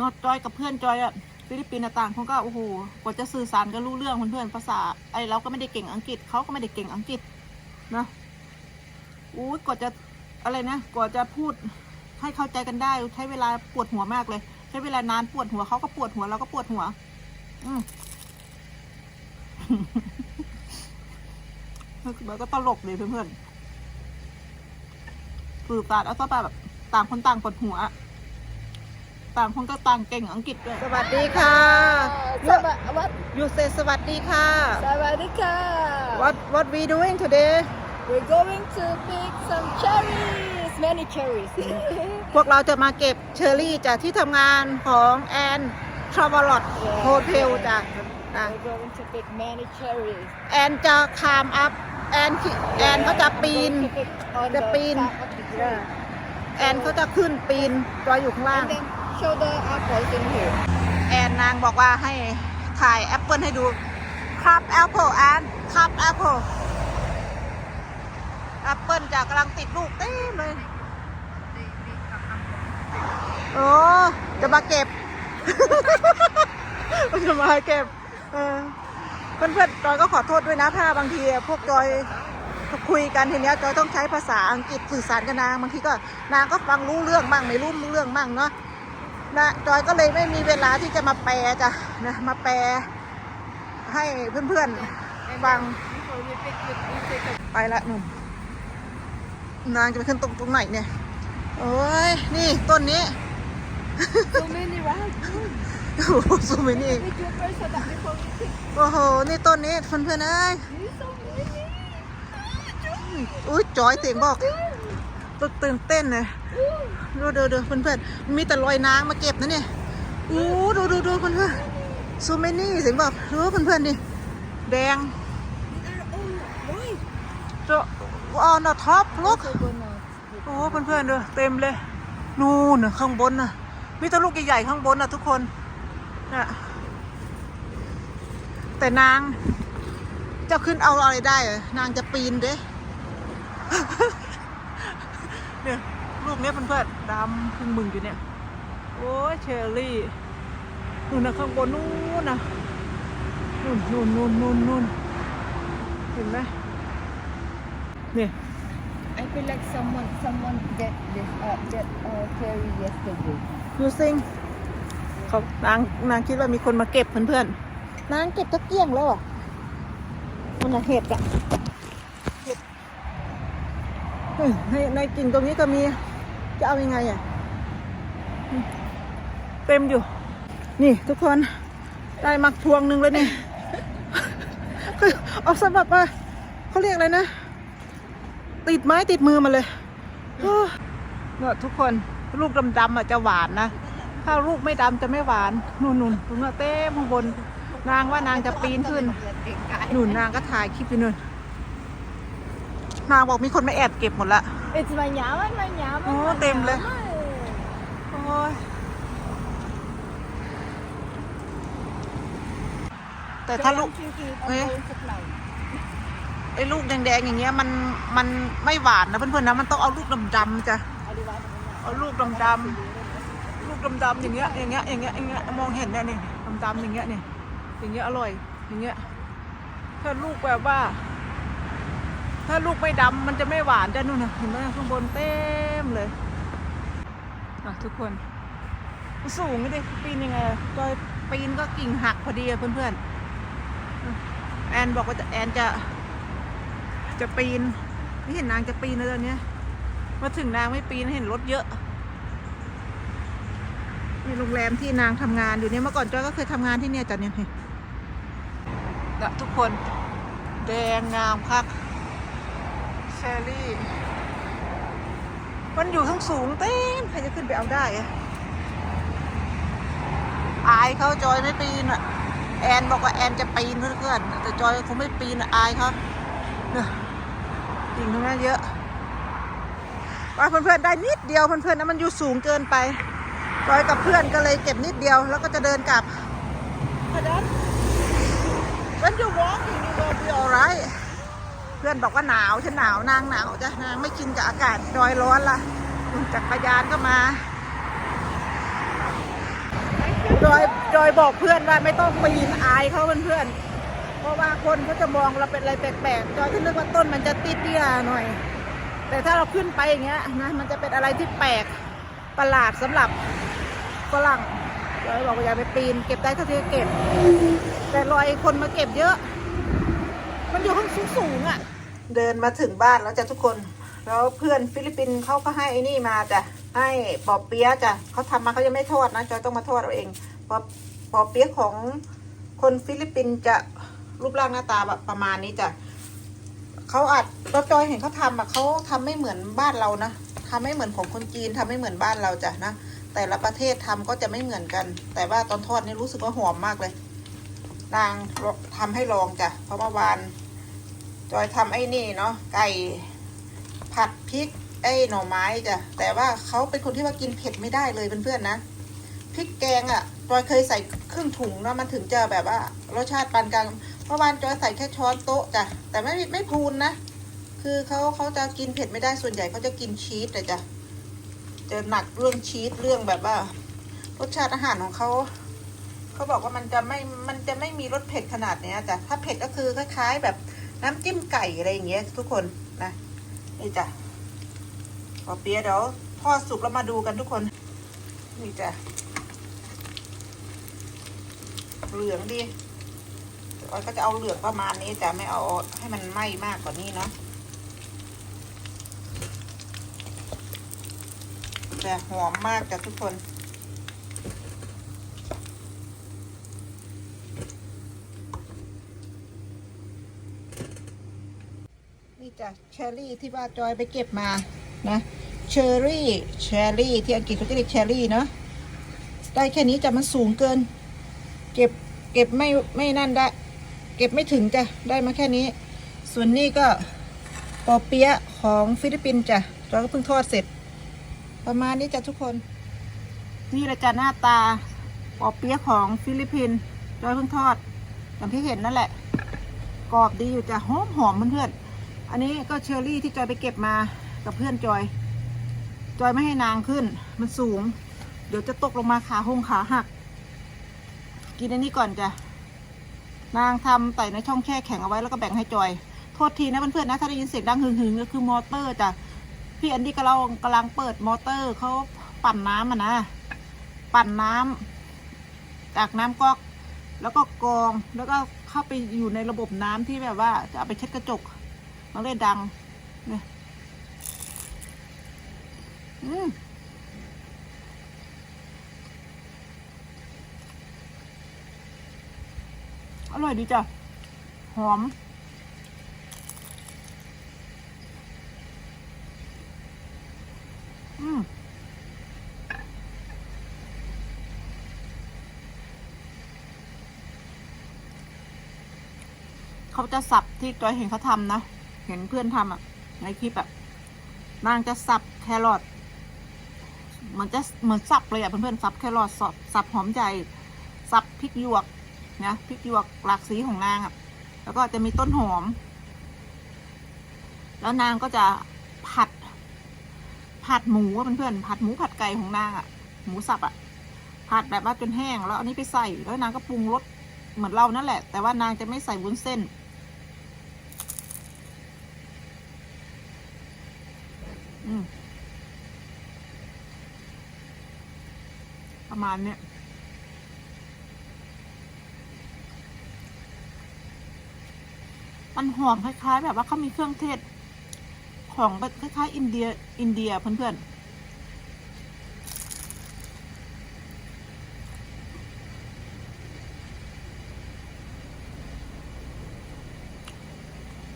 นอดจอยกับเพื่อนจอยอะฟิลิปปินส์ต่างคนก็โอ้โหกว่าจะสื่อสารกันรู้เรื่องเพื่อนๆภาษาไอเราก็ไม่ได้เก่งอังกฤษเขาก็ไม่ได้เก่งอังกฤษนะอู้กว่าจะอะไรนะกว่าจะพูดให้เข้าใจกันได้ ใช้เวลาปวดหัวมากเลย ใช้เวลานานปวดหัวเขาก็ปวดหัวเราก็ปวดหัว อืมมันก็ตลกเลยเพื่อนๆสื่อสารเอาซะแบบ ต่างคนต่างปวดหัว ต่างคนก็ต่างเก่งอังกฤษด้วย สวัสดีค่ะสวัสดีวัดยูเซสวัสดีค่ะสวัสดีค่ะ What what we doing today We're going to pick some cherries many cherries พวกเราจะมาเก็บเชอร์รี่จากที่ทำงานของแอนทราเวลอตโฮเทลจ้ะนะ We're going to pick many cherries แอนจะคามอัพแอนขี่แอนเขาจะปีน To pick on The the pin. top of the tree แอนเขาจะขึ้นปีนตัวอยู่ข้างล่าง and then show the apples in here แอนนางบอกว่าให้ถ่ายแอปเปิลให้ดูครับแอปเปิลแอนครับแอปเปิลแอปเปิลจะกำลังติดลูกเต็มเลย โอ้จะมาเก็บ จะมาเก็บเออเพื่อนๆจอยก็ขอโทษด้วยนะถ้าบางทีพวกจอยคุยกันทีเนี้ยจอยต้องใช้ภาษาอังกฤษสื่อสารกับนางบางทีก็นางก็ฟังรู้เรื่องบ้างไม่รู้เรื่องบ้างเนาะ นะจอยก็เลยไม่มีเวลาที่จะมาแปลจ้ะนะมาแปลให้เพื่อนๆฟัง Before we pick it, we take a ไปละหนุ่มนางจะไปขึ้นตรงตรงไหนเนี่ย โอ้ย นี่ต้นนี้ so many right โอ้โหซูมินี่ Pick your first so that before we pick โอ้โห นี่ต้นนี้เพื่อนๆเอ้ย There's so many อุ้ยจอยเสียงบอก ตื่นเต้นเลยดูดูดูเพื่อนๆมีแต่รอยนางมาเก็บนะเนี่ยอู้ดูดูดูเพื่อนๆซูมินี่เสียงบอกดูเพื่อนๆดิแดงเจะ on the top look So gonna โอ้เพื่อนๆดูเต็มเลยนู่นข้างบนน่ะมีแต่ลูกใหญ่ๆข้างบนน่ะทุกคนน่ะแต่นางจะขึ้นเอาอะไรได้เหรอนางจะปีนเด้ เนี่ยลูกเนี้ยเพื่อนๆดำพึ่งมึงอยู่เนี่ย โอ้ยเชอรี่นู่นนะข้างบนนู่นนะนู่นนู่นนู่นนู่นนู่นเห็นไหมเนี่ย I feel like someone someone get this uh get uh cherry yesterday. ดูซิงเขานางนางคิดว่ามีคนมาเก็บเพื่อนๆนางเก็บตะเกียงแล้วอะมันอะเห็ดอะเห็ดเฮ้ย ในในกิ่งตรงนี้ก็มี จะเอายังไงอะ เต็มอยู่ นี่ทุกคนได้มักพวงหนึ่งเลยนี่คือเอาสำหรับว่าเขาเรียกอะไรนะ ติดไม้ติดมือมาเลยเนี่ยทุกคนลูกดำๆอะจะหวานนะ ถ้าลูกไม่ดำจะไม่หวานนุ่นๆตรงนั้เต้มข้างบน นางว่านางจะปีนขึ้น หนุนนางก็ถ่ายคลิปอยู่นู่น นางบอกมีคนมาแอบเก็บหมดละ It's my yaman, my yaman. Oh, my tem le. yaman. โอ้ยแต่ถ้า So ลูก I'm thinking of Eh? going to cloud. ไอ้ลูกแดงๆอย่างเงี้ยมันมันไม่หวานนะเพื่อนๆนะมันต้องเอาลูกดำๆจ้ะ I do want to เอาลูกดำๆลูกดำๆอย่างเงี้ยอย่างเงี้ยอย่างเงี้ยอย่างเงี้ยมองเห็นเนี่ยนี่ดำๆอย่างเงี้ยนี่อย่างเงี้ยอร่อยอย่างเงี้ยถ้าลูกแบบว่า ถ้าลูกไม่ดำมันจะไม่หวานจ้ะนู่นนะเห็นไหมข้างบนเต็มเลยอะทุกคน สูงนี่ดิปีนยังไงอะจอยปีนก็กิ่งหักพอดีอะเพื่อนๆแอนบอกว่าจะแอนจะ จะปีนไม่เห็นนางจะปีนเลยตอนนี้มาถึงนางไม่ปีนเห็นรถเยอะนี่โรงแรมที่นางทำงานอยู่เนี่ยเมื่อก่อนจอยก็เคยทำงานที่เนี่ยจ้ะเนี่ยนี่นทุกคน แดงงามคัก เชอรี่ มันอยู่ทั้งสูงเต็มใครจะขึ้นไปเอาได้อะอายเขาจอยไม่ปีนอะ แอนบอกว่าแอนจะปีนเพื่อนๆแต่จอยคงไม่ปีนอะอายเขาเนี่ยจริงทั้งนั้นเยอะว่าเพื่อนๆได้นิดเดียวเพื่อนๆนะมันอยู่สูงเกินไปจอยกับเพื่อนก็เลยเก็บนิดเดียวแล้วก็จะเดินกลับเพราะนั้น when you walking you will be alright เพื่อนบอกว่าหนาวฉันหนาวนางหนาวจ้ะนางไม่ชินกับอากาศดอยร้อนละจักรยานก็มาจอยจอยบอกเพื่อนว่าไม่ต้องปีนอายเขาเพื่อนเพราะว่าคนเขาจะมองเราเป็นอะไรแปลกๆจอยก็นึกว่าต้นมันจะติดเตี้ยหน่อย แต่ถ้าเราขึ้นไปอย่างเงี้ยนะมันจะเป็นอะไรที่แปลกประหลาดสำหรับฝรั่งจอยบอกว่าอย่าไปปีน เก็บได้เท่าที่จะเก็บ แต่รอยคนมาเก็บเยอะ มันอยู่ข้างสูงๆอะ เดินมาถึงบ้านแล้วจ้ะทุกคน แล้วเพื่อนฟิลิปปินส์เขาก็ให้ไอ้นี่มาจ้ะ ให้ปอเปี๊ยะจ้ะเขาทำมาเขายังไม่ทอดนะจอยต้องมาทอดเอาเองปอปอเปี๊ยะของคนฟิลิปปินส์จะรูปร่างหน้าตาแบบประมาณนี้จ้ะเขาอัดเราจอยเห็นเขาทำอะเขาทำไม่เหมือนบ้านเรานะทำไม่เหมือนของคนจีนทำไม่เหมือนบ้านเราจ้ะนะ แต่ละประเทศทำก็จะไม่เหมือนกัน แต่ว่าตอนทอดนี่รู้สึกว่าหอมมากเลย นางทำให้ลองจ้ะ เพราะเมื่อวาน จอยทำไอ้นี่เนาะไก่ผัดพริกไอ้หน่อไม้จ้ะแต่ว่าเขาเป็นคนที่ว่ากินเผ็ดไม่ได้เลยเพื่อนๆนะพริกแกงอะ่ะจอยเคยใส่ครึ่งถุงเนาะมันถึงจะแบบว่ารสชาติปานกลางเมื่อวานจอยใส่แค่ช้อนโต๊ะจ้ะแต่ไม่ไม่พูนนะคือเขาเขาจะกินเผ็ดไม่ได้ส่วนใหญ่เขาจะกินชีสจ้ะจะหนักเรื่องชีสเรื่องแบบว่ารสชาติอาหารของเขาเขาบอกว่ามันจะไม่มันจะไม่มีรสเผ็ดขนาดเนี้ยจ้ะถ้าเผ็ดก็คือคล้ายๆแบบ น้ำจิ้มไก่อะไรอย่างเงี้ยทุกคนนะนี่จ้ะพอเปียะเดี๋ยวทอดสุกแล้วมาดูกันทุกคน นี่จ้ะเหลืองดีออยก็จะเอาเหลืองประมาณนี้จ้ะไม่เอาให้มันไหม้มากกว่านี้เนาะแต่หอมมากจ้ะทุกคน จ้ะเชอรี่ที่ว่าจอยไปเก็บมานะเชอรี่เชอรี่ที่อังกฤษเขาจะเรียกเชอรี่เนาะได้แค่นี้จ้ะมันสูงเกิน เก็บเก็บไม่ไม่นั่นได้ เก็บไม่ถึงจ้ะได้มาแค่นี้ ส่วนนี้ก็ปอเปี๊ยะของฟิลิปปินส์จ้ะจอยก็เพิ่งทอดเสร็จ ประมาณนี้จ้ะทุกคน นี่แหละจ้ะหน้าตาปอเปี๊ยะของฟิลิปปินส์จอยเพิ่งทอดอย่างที่เห็นนั่นแหละกรอบดีอยู่จ้ะหอมหอมเพื่อน อันนี้ก็เชอร์รี่ที่จอยไปเก็บมากับเพื่อนจอย จอยไม่ให้นางขึ้น มันสูง เดี๋ยวจะตกลงมาขาหงขาหัก กินอันนี้ก่อนจ้ะ นางทำใส่ในช่องแช่แข็งเอาไว้แล้วก็แบ่งให้จอย โทษทีนะเพื่อนๆนะถ้าได้ยินเสียงดังหึงๆก็คือมอเตอร์จ้ะ พี่อันดี้กำลังกำลังเปิดมอเตอร์เขาปั่นน้ำอะนะ ปั่นน้ำจากน้ำก๊อก แล้วก็กรอง แล้วก็เข้าไปอยู่ในระบบน้ำที่แบบว่าจะเอาไปเช็ดกระจก มันเลยดังเนี่ยอืมอร่อยดีจ้ะ หอม อืมเขาจะสับที่จอยเห็นเขาทำนะ เห็นเพื่อนทำอะ ในคลิปอะนางจะสับแครอทมือนจะเหมือนสับเลยอะเพื่อนๆสับแครอทสับสับหอมใหญ่สับพริกหยวกนะพริกหยวกหลากสีของนางอะ แล้วก็จะมีต้นหอม แล้วนางก็จะผัด ผัดหมูอะเพื่อนๆผัดหมูผัดไก่ของนางอะ หมูสับอะผัดแบบว่าจนแห้งแล้วอันนี้ไปใส่แล้วนางก็ปรุงรสเหมือนเรานั่นแหละ แต่ว่านางจะไม่ใส่วุ้นเส้น อืม ประมาณเนี้ยมันหอมคล้ายๆ แบบว่าเขามีเครื่องเทศ ของคล้ายๆ อินเดีย อินเดียเพื่อนๆ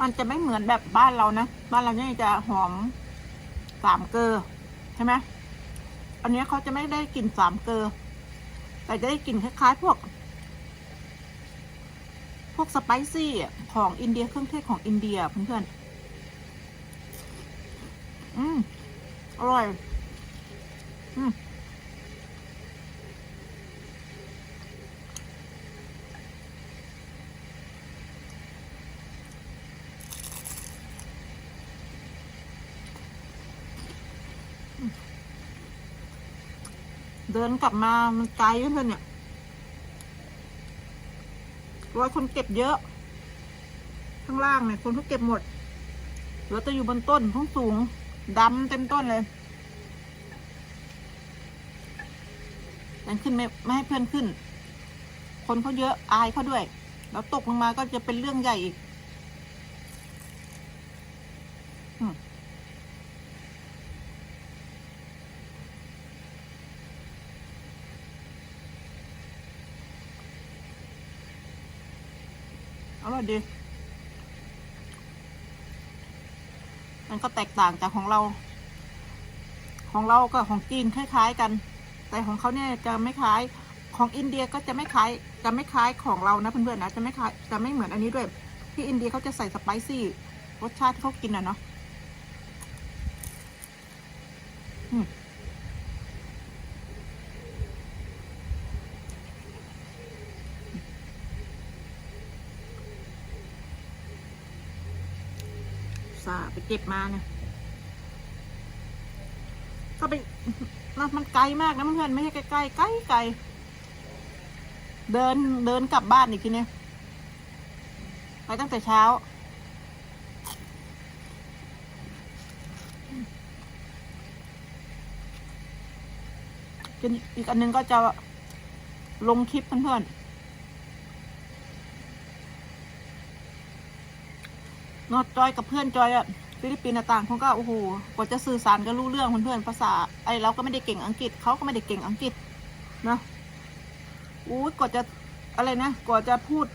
มันจะไม่เหมือนแบบบ้านเรานะ บ้านเราเนี่ยจะหอม สามเกลอใช่ไหมอันนี้เขาจะไม่ได้กลิ่นสามเกลอแต่จะได้กลิ่นคล้ายๆ พวก พวกสไปซี่ของอินเดียเครื่องเทศของอินเดียเพื่อนๆ อืม อร่อย อืม เดินกลับมามันไกลเพื่อนเนี่ยราะว่าคนเก็บเยอะ ข้างล่างเนี่ยคนเขาเก็บหมดเหลือแต่อยู่บนต้นท้องสูงดำเต็มต้นเลยยังขึ้นไม่ไม่ให้เพื่อนขึ้น คนเขาเยอะอายเขาด้วย แล้วตกลงมาก็จะเป็นเรื่องใหญ่อีก อืมอร่อย ดีมันก็แตกต่างจากของเรา ของเรากับของจีนคล้ายๆกัน แต่ของเขาเนี่ยจะไม่คล้าย ของอินเดียก็จะไม่คล้าย จะไม่คล้ายของเรานะเพื่อนๆนะ จะไม่คล้าย จะไม่เหมือนอันนี้ด้วย ที่อินเดียเขาจะใส่สไปซี่รสชาติที่เขากินอะเนาะอืมสาไป เก็บมาเนี่ย ก็ไปนะมันไกลมากนะเพื่อนไม่ใช่ใกล้ๆไกลไกลเดินเดินกลับบ้านอีกทีเนี่ยไปตั้งแต่เช้าจนอีกอันหนึงก็จะลงคลิปเพื่อนๆนอดจอยกับเพื่อนจอยอะ ฟิลิปปินส์ต่างคนก็โอ้โหกว่าจะสื่อสารกันรู้เรื่องเพื่อนๆภาษาไอเราก็ไม่ได้เก่งอังกฤษเขาก็ไม่ได้เก่งอังกฤษนะอู้กว่าจะอะไรนะกว่าจะพูด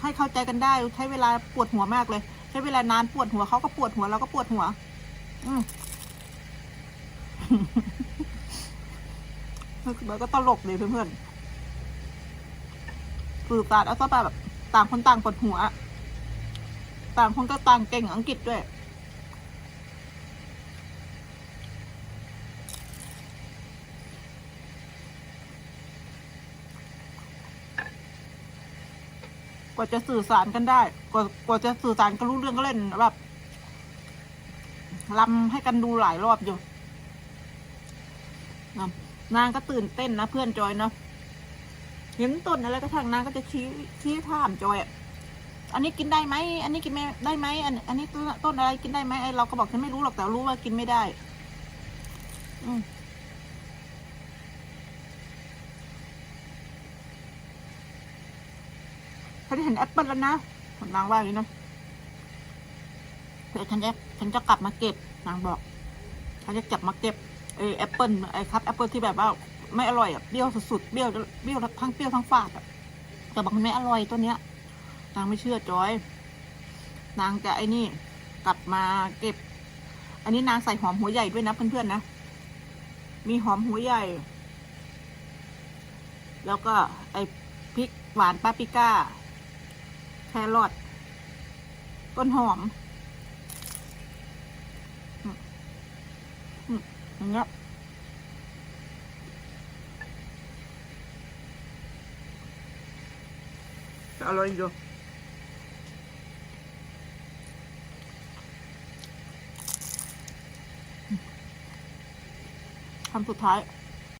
ให้เข้าใจกันได้ใช้เวลาปวดหัวมากเลย ใช้เวลานานปวดหัวเขาก็ปวดหัวเราก็ปวดหัว อืมมันก็ตลกเลยเพื่อนๆสื่อสารเอาซะแบบต่างคนต่างปวดหัว ต่างคนก็ต่างเก่งอังกฤษด้วย กว่าจะสื่อสารกันได้ กว่ากว่าจะสื่อสารกันรู้เรื่องก็เล่นแบบลำให้กันดูหลายรอบอยู่นะนางก็ตื่นเต้นนะเพื่อนจอยเนาะเห็นต้นอะไรก็ทางนางก็จะชี้ชี้ถามจอยอะอันนี้กินได้ไหมอันนี้กินไม่ได้ไหมอันอันนี้ต้นต้นอะไรกินได้ไหมไอเราก็บอกฉันไม่รู้หรอกแต่รู้ว่ากินไม่ได้ อืม ฉันเห็นแอปเปิลแล้วนะนางว่าอย่างนี้นะเดี๋ยวฉันจะฉันจะกลับมาเก็บนางบอกฉันจะกลับมาเก็บเออแอปเปิลไอ้ครับแอปเปิลที่แบบว่าไม่อร่อยอะเปรี้ยวสุดๆเปรี้ยวเปรี้ยวทั้งเปรี้ยวทั้งฝาดอะแต่บอกมันไม่อร่อยตัวเนี้ย นางไม่เชื่อจอย นางจะไอ้นี่ กลับมาเก็บ อันนี้นางใส่หอมหัวใหญ่ด้วยนะเพื่อนๆนะมีหอมหัวใหญ่ แล้วก็ไอ้พริกหวานปาปริก้า แครอทต้นหอมอืมอย่างเงี้ยอร่อยอยู่คำสุดท้าย